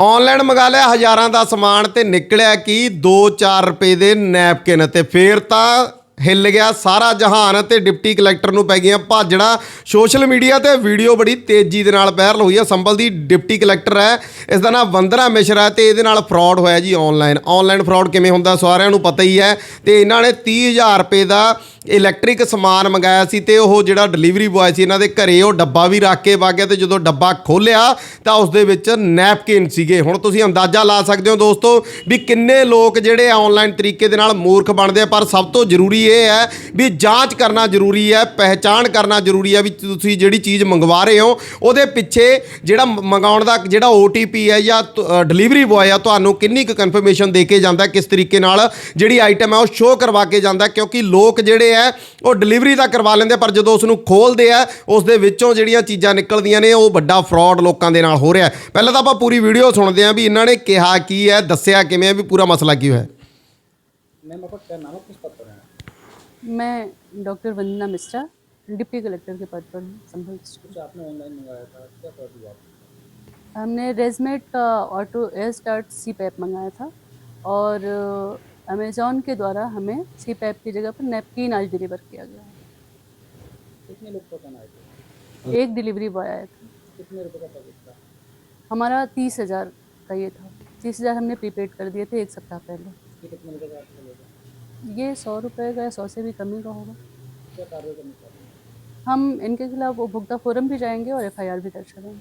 Online ਮੰਗਾ ਲਿਆ, ਹਜ਼ਾਰਾਂ ਦਾ ਸਮਾਨ ਤੇ ਨਿਕਲਿਆ ਕੀ? 2-4 ਰੁਪਏ ਦੇ ਨੈਪਕਿਨ ਤੇ ਫੇਰ ਤਾਂ ਹਿੱਲ ਗਿਆ ਸਾਰਾ ਜਹਾਨ ਤੇ ਡਿਪਟੀ ਕਲੈਕਟਰ ਨੂੰ ਪੈ ਗਈਆਂ ਭਾਜੜਾ। ਸੋਸ਼ਲ ਮੀਡੀਆ ਤੇ ਵੀਡੀਓ ਬੜੀ ਤੇਜ਼ੀ ਦੇ ਨਾਲ ਵਾਇਰਲ ਹੋਈ ਹੈ ਸੰਭਲ ਦੀ ਡਿਪਟੀ ਕਲੈਕਟਰ ਹੈ, ਇਸ ਦਾ ਨਾਮ ਵੰਦਨਾ ਮਿਸ਼ਰਾ ਹੈ ਤੇ ਇਹਦੇ ਨਾਲ ਫਰਾਡ ਹੋਇਆ ਜੀ ਆਨਲਾਈਨ ਆਨਲਾਈਨ ਫਰਾਡ ਕਿਵੇਂ ਹੁੰਦਾ ਸਾਰਿਆਂ ਨੂੰ ਪਤਾ ਹੀ ਹੈ ਤੇ ਇਹਨਾਂ ਨੇ 30000 ਰੁਪਏ ਦਾ ਇਲੈਕਟ੍ਰਿਕ ਸਮਾਨ ਮੰਗਾਇਆ ਸੀ ਤੇ ਉਹ ਜਿਹੜਾ ਡਿਲੀਵਰੀ ਬੁਆਏ ਸੀ, ਇਹਨਾਂ ਦੇ ਘਰੇ ਉਹ ਡੱਬਾ ਵੀ ਰੱਖ ਕੇ ਵਗ ਗਿਆ ਤੇ ਜਦੋਂ ਡੱਬਾ ਖੋਲਿਆ ਤਾਂ ਉਸ ਦੇ ਵਿੱਚ ਨੈਪਕਿਨ ਸੀਗੇ। ਹੁਣ ਤੁਸੀਂ ਅੰਦਾਜ਼ਾ ਲਾ ਸਕਦੇ ਹੋ ਦੋਸਤੋ ਵੀ ਕਿੰਨੇ ਲੋਕ ਜਿਹੜੇ ਆਨਲਾਈਨ ਤਰੀਕੇ ਦੇ ਨਾਲ ਮੂਰਖ ਬਣਦੇ ਆ, ਪਰ ਸਭ ਤੋਂ ਜ਼ਰੂਰੀ ਇਹ ਹੈ ਵੀ ਜਾਂਚ ਕਰਨਾ ਜ਼ਰੂਰੀ ਹੈ, ਪਹਿਚਾਣ ਕਰਨਾ ਜ਼ਰੂਰੀ ਹੈ ਵੀ ਤੁਸੀਂ ਜਿਹੜੀ ਚੀਜ਼ ਮੰਗਵਾ ਰਹੇ ਹੋ, ਉਹਦੇ ਪਿੱਛੇ ਜਿਹੜਾ ਮ- ਮੰਗਾਉਣ ਦਾ ਜਿਹੜਾ OTP ਹੈ ਜਾਂ ਡਿਲੀਵਰੀ ਬੁਆਏ ਆ, ਤੁਹਾਨੂੰ ਕਿੰਨੀ ਕੁ ਕਨਫਰਮੇਸ਼ਨ ਦੇ ਕੇ ਜਾਂਦਾ, ਕਿਸ ਤਰੀਕੇ ਨਾਲ ਜਿਹੜੀ ਆਈਟਮ ਹੈ ਉਹ ਸ਼ੋਅ ਕਰਵਾ ਕੇ ਜਾਂਦਾ, ਕਿਉਂਕਿ ਲੋਕ ਜਿਹੜੇ ਹੈ ਉਹ ਡਿਲੀਵਰੀ ਤਾਂ ਕਰਵਾ ਲੈਂਦੇ ਪਰ ਜਦੋਂ ਉਸ ਨੂੰ ਖੋਲਦੇ ਆ ਉਸ ਦੇ ਵਿੱਚੋਂ ਜਿਹੜੀਆਂ ਚੀਜ਼ਾਂ ਨਿਕਲਦੀਆਂ ਨੇ ਉਹ ਵੱਡਾ ਫਰਾਡ ਲੋਕਾਂ ਦੇ ਨਾਲ ਹੋ ਰਿਹਾ ਹੈ। ਪਹਿਲਾਂ ਤਾਂ ਆਪਾਂ ਪੂਰੀ ਵੀਡੀਓ ਸੁਣਦੇ ਹਾਂ ਵੀ ਇਹਨਾਂ ਨੇ ਕਿਹਾ ਕੀ ਹੈ ਦੱਸਿਆ ਕਿਵੇਂ ਹੈ ਵੀ ਪੂਰਾ ਮਸਲਾ ਕੀ ਹੋਇਆ मैम आपका क्या नाम है किस पद पर है मैं doctor Vandana Mishra deputy collector के पद पर हूँ संभल डिस्ट्रिक्ट कुछ आपने ऑनलाइन मंगाया था क्या कर हुआ आप हमने रेजमेट का auto air start CPAP मंगाया था और अमेज़ॉन के द्वारा हमें सी पैप की जगह पर नैपकिन आज डिलीवर किया गया कितने लोग आए है? एक डिलीवरी बॉय आया था। कितने रुपए का था? हमारा तीस हज़ार का ये था। तीस हज़ार हमने प्रीपेड कर दिए थे एक सप्ताह पहले। ये सौ रुपये का या सौ से भी कम ही का होगा। हम इनके खिलाफ उपभोक्ता फोरम भी जाएँगे और एफआईआर भी दर्ज करेंगे।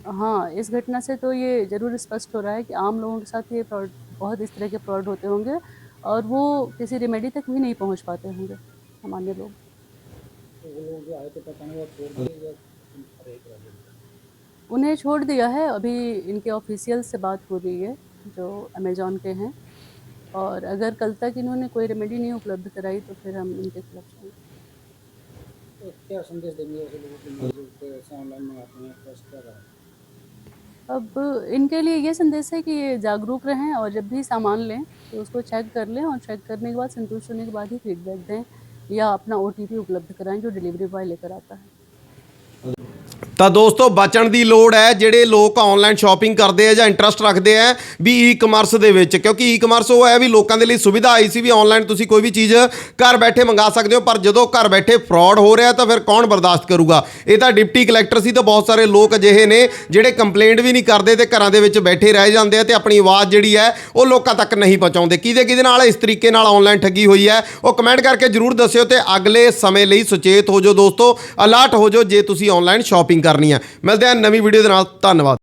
है, इस घटना से तो ये ज़रूर स्पष्ट हो रहा है कि आम लोगों के साथ ये फ्रॉड, बहुत इस तरह के फ्रॉड होते होंगे और वो किसी रेमेडी तक भी नहीं पहुँच पाते होंगे, सामान्य लोग। उन्हें छोड़ दिया है। अभी इनके ऑफिशियल से बात हो रही है, जो अमेजोन के हैं। और अगर कल तक इन्होंने कोई रेमेडी नहीं उपलब्ध कराई तो फिर हम इनके खिलाफ जाएँगे। तो क्या संदेश देंगे ऑनलाइन मंगाते हैं? अब इनके लिए ये संदेश है कि ये जागरूक रहें और जब भी सामान लें तो उसको चेक कर लें और चेक करने के बाद, संतुष्ट होने के बाद ही फीडबैक दें या अपना ओटीपी उपलब्ध कराएँ जो डिलीवरी बॉय लेकर आता है। ਤਾਂ ਦੋਸਤੋ, ਬਚਣ ਦੀ ਲੋੜ ਹੈ ਜਿਹੜੇ ਲੋਕ ਆਨਲਾਈਨ ਸ਼ਾਪਿੰਗ ਕਰਦੇ ਆ ਜਾਂ ਇੰਟਰਸਟ ਰੱਖਦੇ ਆ ਵੀ ਈ-ਕਮਰਸ ਦੇ ਵਿੱਚ। ਕਿਉਂਕਿ ਈ-ਕਮਰਸ ਉਹ ਹੈ ਵੀ ਲੋਕਾਂ ਦੇ ਲਈ ਸੁਵਿਧਾ ਆਈ ਸੀ ਵੀ ਆਨਲਾਈਨ ਤੁਸੀਂ ਕੋਈ ਵੀ ਚੀਜ਼ ਘਰ ਬੈਠੇ ਮੰਗਾ ਸਕਦੇ ਹੋ, ਪਰ ਜਦੋਂ ਘਰ ਬੈਠੇ ਫਰਾਡ ਹੋ ਰਿਹਾ ਤਾਂ ਫਿਰ ਕੌਣ ਬਰਦਾਸ਼ਤ ਕਰੂਗਾ? ਇਹ ਤਾਂ ਡਿਪਟੀ ਕਲੈਕਟਰ ਸੀ ਤਾਂ ਬਹੁਤ ਸਾਰੇ ਲੋਕ ਅਜਿਹੇ ਨੇ ਜਿਹੜੇ ਕੰਪਲੇਂਟ ਵੀ ਨਹੀਂ ਕਰਦੇ ਤੇ ਘਰਾਂ ਦੇ ਵਿੱਚ ਬੈਠੇ ਰਹਿ ਜਾਂਦੇ ਆ ਤੇ ਆਪਣੀ ਆਵਾਜ਼ ਜਿਹੜੀ ਹੈ ਉਹ ਲੋਕਾਂ ਤੱਕ ਨਹੀਂ ਪਹੁੰਚਾਉਂਦੇ। ਕਿਹਦੇ ਕਿਹਦੇ ਨਾਲ ਇਸ ਤਰੀਕੇ ਨਾਲ ਆਨਲਾਈਨ ਠੱਗੀ ਹੋਈ ਹੈ, ਉਹ ਕਮੈਂਟ ਕਰਕੇ ਜਰੂਰ ਦੱਸਿਓ ਤੇ ਅਗਲੇ ਸਮੇਂ ਲਈ ਸੁਚੇਤ ਹੋ ਜਾਓ ਦੋਸਤੋ ਅਲਰਟ ਹੋ ਜਾਓ ਜੇ ਤੁਸੀਂ ਆਨਲਾਈਨ ਸ਼ਾਪਿੰਗ ਕਰਨੀ ਹੈ ਮਿਲਦੇ ਹਾਂ ਨਵੀਂ ਵੀਡੀਓ ਦੇ ਨਾਲ। ਧੰਨਵਾਦ।